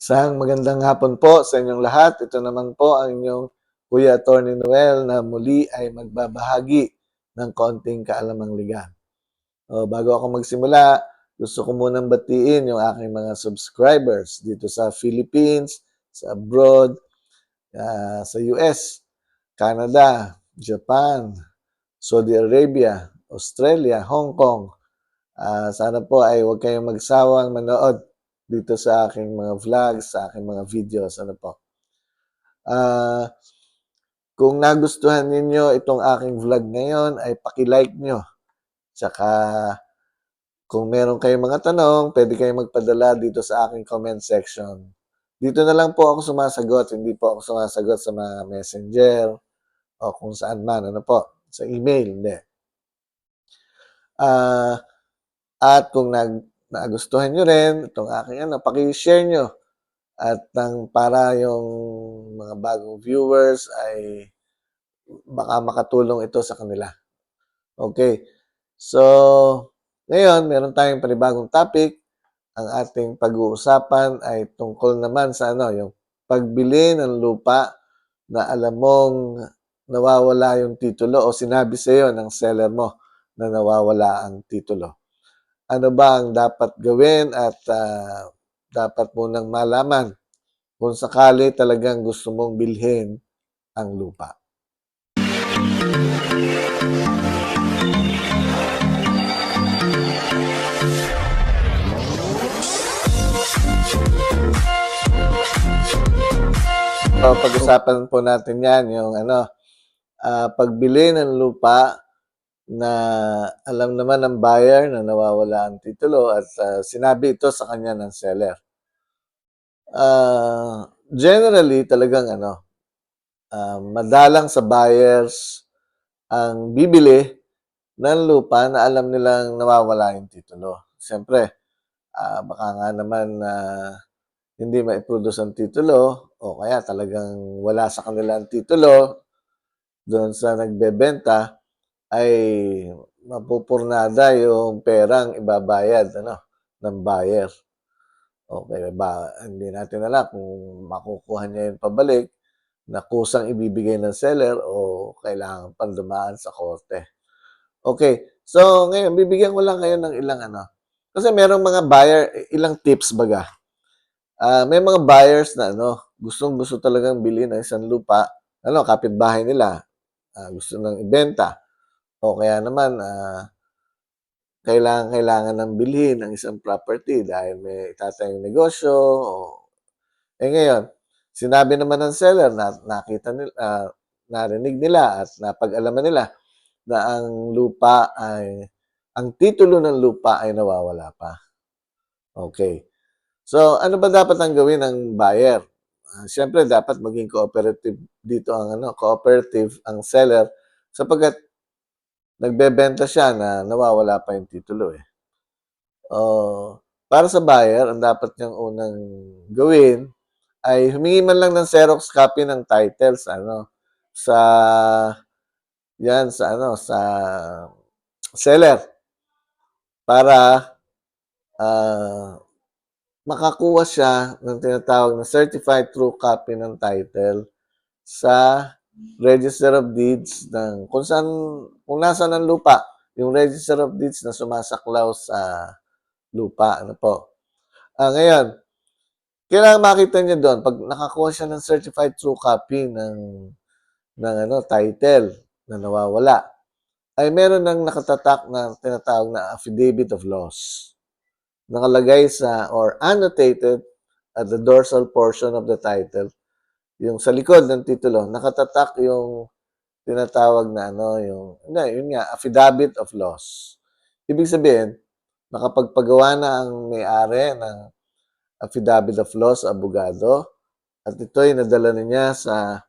Isang magandang hapon po sa inyong lahat. Ito naman po ang inyong Kuya Attorney Noel na muli ay magbabahagi ng konting kaalamang ligan. O, bago ako magsimula, gusto ko munang batiin yung aking mga subscribers dito sa Philippines, sa abroad, ah, sa US, Canada, Japan, Saudi Arabia, Australia, Hong Kong. Ah, sana po ay huwag kayong magsawang manood dito sa aking mga vlogs, sa aking mga videos. Ano po? Ah, kung nagustuhan ninyo itong aking vlog ngayon, ay paki-like nyo. Tsaka, kung meron kayong mga tanong, pwede kayong magpadala dito sa aking comment section. Dito na lang po ako sumasagot, hindi po ako sumasagot sa mga messenger o kung saan man, ano po, sa email, hindi. Ah, at kung nag nagustuhan nyo rin itong aking ano, paki-share nyo. At nang para yung mga bagong viewers ay baka makatulong ito sa kanila. Okay. So, ngayon, meron tayong panibagong topic. Ang ating pag-uusapan ay tungkol naman sa ano, yung pagbili ng lupa na alam mong nawawala yung titulo o sinabi sa iyo ng seller mo na nawawala ang titulo. Ano ba ang dapat gawin at ah, dapat mo nang malaman kung sakali talagang gusto mong bilhin ang lupa. So, pag-usapan po natin yan, yung ano, ah, pagbili ng lupa na alam naman ng buyer na nawawala ang titulo at ah, sinabi ito sa kanya ng seller. Ah, generally, talagang ano, ah, madalang sa buyers ang bibili ng lupa na alam nilang nawawala yung titulo. Siyempre, ah, baka nga naman na hindi ma-produce ang titulo o kaya talagang wala sa kanila ang titulo doon sa nagbebenta ay mapupurnada yung perang ibabayad ano ng buyer. Okay ba? Hindi natin alam kung makukuha niya yung pabalik na kusang ibibigay ng seller o kailangan pang dumaan sa korte. Okay. So, ngayon, bibigyan ko lang kayo ng ilang ano. Kasi merong mga buyer, ilang tips baga. Ah, may mga buyers na ano, gustong-gusto talagang bilhin ng isang lupa, ano, kapitbahay nila, ah, gusto nang ibenta. O kaya naman, ah, kailangan-kailangan ng bilhin ang isang property dahil may itatayong negosyo. O, eh ngayon, sinabi naman ng seller na nakita nila, ah, narinig nila at napag-alaman nila na ang lupa ay, ang titulo ng lupa ay nawawala pa. Okay. So, ano ba dapat ang gawin ng buyer? Uh, Siyempre, dapat maging cooperative dito ang ano, cooperative ang seller sapagkat nagbebenta siya na nawawala pa yung titulo eh. Oh, para sa buyer, ang dapat niyang unang gawin ay humingi man lang ng Xerox copy ng titles ano sa yan sa ano sa seller para ah makakuha siya ng tinatawag na certified true copy ng title sa Register of Deeds ng kung saan kung nasaan ang lupa, yung Register of Deeds na sumasaklaw sa lupa, ano po. Ah, ngayon, kailangan makita niya doon pag nakakuha siya ng certified true copy ng ng ano title na nawawala ay meron ng nakatatak na tinatawag na affidavit of loss nakalagay sa or annotated at the dorsal portion of the title, yung sa likod ng titulo, nakatatak yung tinatawag na ano, yung, hindi, yun nga, affidavit of loss. Ibig sabihin, nakapagpagawa na ang may-ari ng affidavit of loss, abogado, at ito'y nadala niya sa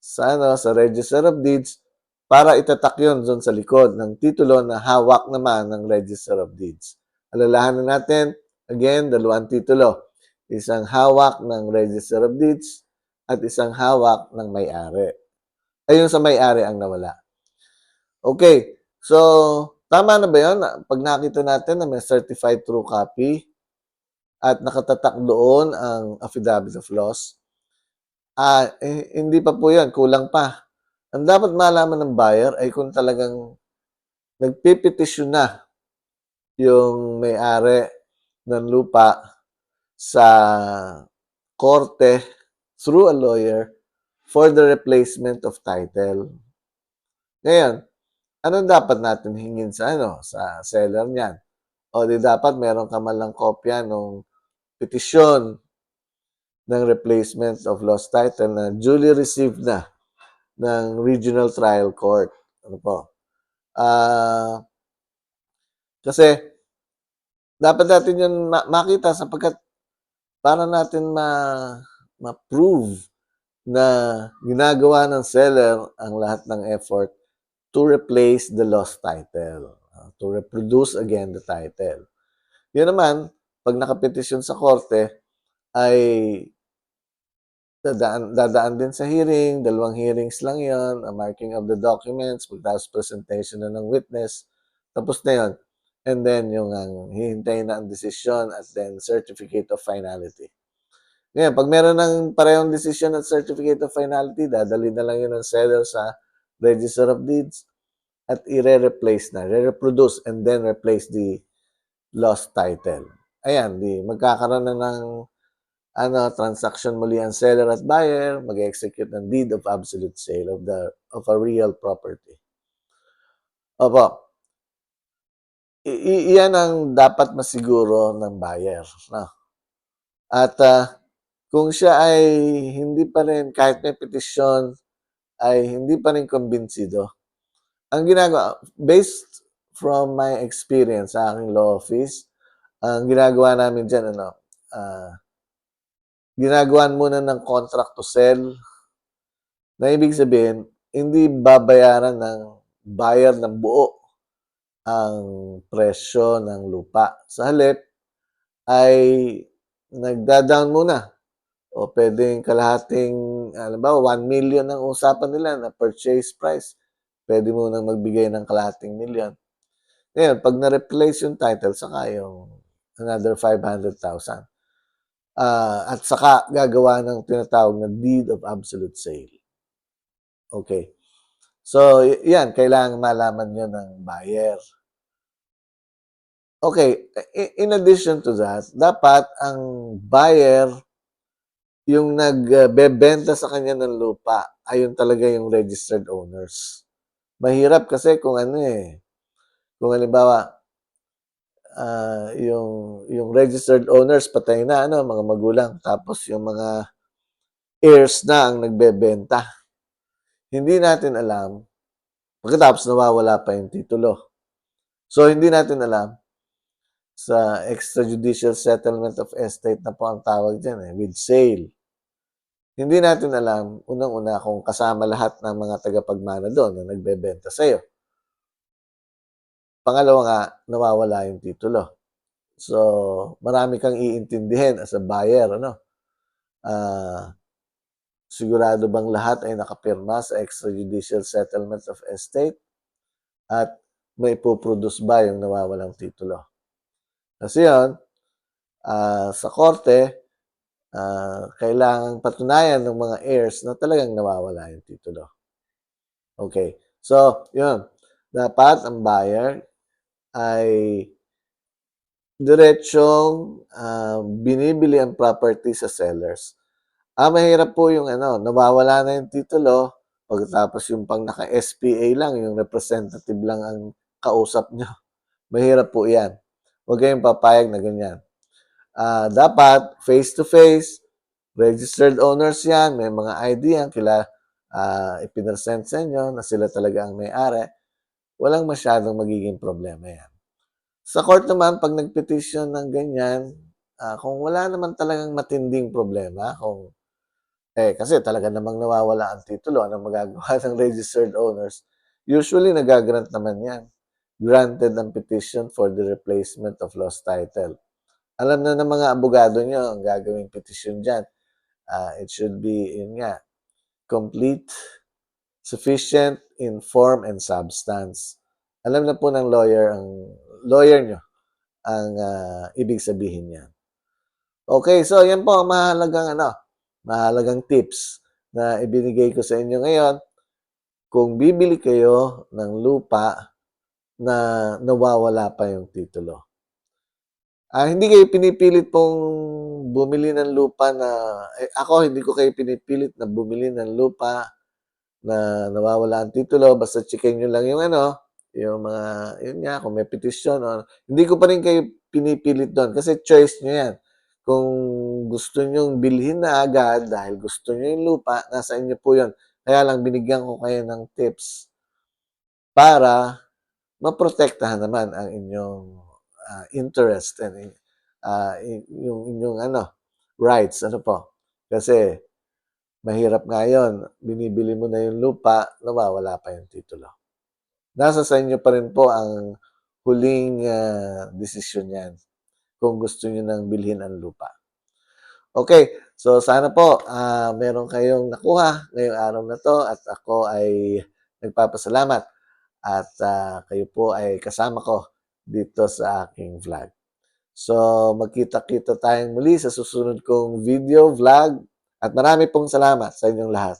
sa ano, sa Register of Deeds para itatak yun doon sa likod ng titulo na hawak naman ng Register of Deeds alalahanan natin, again, dalawang titulo. Isang hawak ng Register of Deeds at isang hawak ng may-ari. Ayun sa may-ari ang nawala. Okay, so tama na ba yun? Pag nakita natin na may certified true copy, at nakatatak doon ang affidavit of loss, ah, eh, hindi pa po 'yan, kulang pa. Ang dapat malaman ng buyer ay kung talagang nagpepetisyon na yung may-ari ng lupa sa korte through a lawyer for the replacement of title. Ngayon, anong dapat natin hingin sa ano, sa seller niyan? O di dapat meron ka man kopya nung petisyon ng replacement of lost title na duly received na ng Regional Trial Court. Ano po? Ah, kasi dapat natin 'yun ma makita sapagkat para natin ma ma-prove na ginagawa ng seller ang lahat ng effort to replace the lost title, ah, to reproduce again the title. 'Yun naman, 'pag nakapetisyon sa korte ay dadaan dadaan din sa hearing, dalawang hearings lang 'yon, a marking of the documents, pagkatapos presentation na ng witness, tapos na 'yon. And then yung ang hihintayin na ang desisyon at then certificate of finality. Ngayon, 'pag meron ng parehong desisyon at certificate of finality, dadalhin na lang 'yun ng seller sa Register of Deeds at ire-replace na, re-reproduce and then replace the lost title. Ayan, di magkakaroon na ng ano, transaction muli ang seller at buyer, mag-execute ng deed of absolute sale of the of a real property. Opo. Iyan ang dapat masiguro ng buyer, 'no? At, ah, kung siya ay hindi pa rin kahit may petisyon, ay hindi pa rin kumbinsido, ang ginagawa based from my experience sa aking law office, ang ginagawa namin diyan ano, ah, ginagawan muna ng contract to sell. Na ibig sabihin, hindi babayaran ng buyer ng buo ang presyo ng lupa. Sa halip ay nagda-down muna o puwedeng kalahating halimbawa 1,000,000 ang usapan nila na purchase price, puwede munang magbigay ng kalahating milyon. Ngayon 'pag na-replace yung title saka yung another 500,000. Ah, at saka gagawa ng tinatawag na deed of absolute sale. Okey. So, 'yan kailangang malaman 'yun ng buyer. Okey, i in addition to that, dapat ang buyer yung nagbebenta sa kanya ng lupa ay yun talaga yung registered owners. Mahirap kasi kung ano, eh, kung halimbawa, ah, yung yung registered owners patay na ano, mga magulang, tapos yung mga heirs na ang nagbebenta. Hindi natin alam, pagkatapos nawawala pa yung titulo. So, hindi natin alam sa extrajudicial settlement of estate na po ang tawag diyan, eh, with sale. Hindi natin alam, unang-una kung kasama lahat ng mga tagapagmana do'n na nagbebenta sa'yo. Pangalawa nga, nawawala yung titulo. So, marami kang iintindihin as a buyer ano. Ah, sigurado bang lahat ay nakapirma sa extrajudicial settlement of estate at maipo-produce ba yung nawawalang titulo? Kasi 'yun, ah, sa korte, ah, kailangang patunayan ng mga heirs na talagang nawawala yung titulo. Okey. So, 'yun, dapat ang buyer ay diretsong, ah, binibili ang property sa sellers. Ah, mahirap po yung ano, nawawala na yung titulo, pagkatapos yung pang naka-SPA lang, yung representative lang ang kausap niyo. Mahirap po 'yan. Huwag kayong papayag na ganyan. Ah, dapat face to face, registered owners 'yan, may mga ID 'yan, kila ah, ipinesent sa inyo na sila talaga ang may-ari, walang masyadong magiging problema 'yan. Sa court naman 'pag nag-petition ng ganyan, ah, kung wala naman talagang matinding problema, kung eh, kasi talaga namang nawawala ang titulo, anong magagawa ng registered owners? Usually naga-grant naman 'yan. Granted ang petition for the replacement of lost title. Alam na ng mga abogado niyo ang gagawing petisyon diyan. Ah, it should be, yun nga, complete, sufficient in form and substance. Alam na po ng lawyer ang lawyer niyo ang, ah, ibig sabihin niyan. Okay, so yan po ang mahalagang ano, mahalagang tips na ibinigay ko sa inyo ngayon. Kung bibili kayo ng lupa na nawawala pa yung titulo. Ah, hindi kayo pinipilit pong bumili ng lupa na eh, ako hindi ko kayo pinipilit na bumili ng lupa na nawawala ang titulo basta checkin niyo lang yung ano, yung mga yun nga kung may petisyon o hindi ko pa rin kayo pinipilit doon kasi choice niyo yan. Kung gusto niyong bilhin na agad dahil gusto niyo yung lupa, nasa inyo po yun. Kaya lang binigyan ko kayo ng tips para maprotektahan naman ang inyong ah, interest and y- yung inyong ano, rights, ano po. Kasi mahirap nga yun, binibili mo na yung lupa, nawawala pa yung titulo. Nasa sa inyo pa rin po ang huling ah, desisyon yan kung gusto niyo nang bilhin ang lupa. Okay, so sana po ah, meron kayong nakuha ngayong araw na to at ako ay nagpapasalamat at ah, kayo po ay kasama ko dito sa aking vlog. So magkita-kita tayong muli sa susunod kong video vlog at marami pong salamat sa inyong lahat.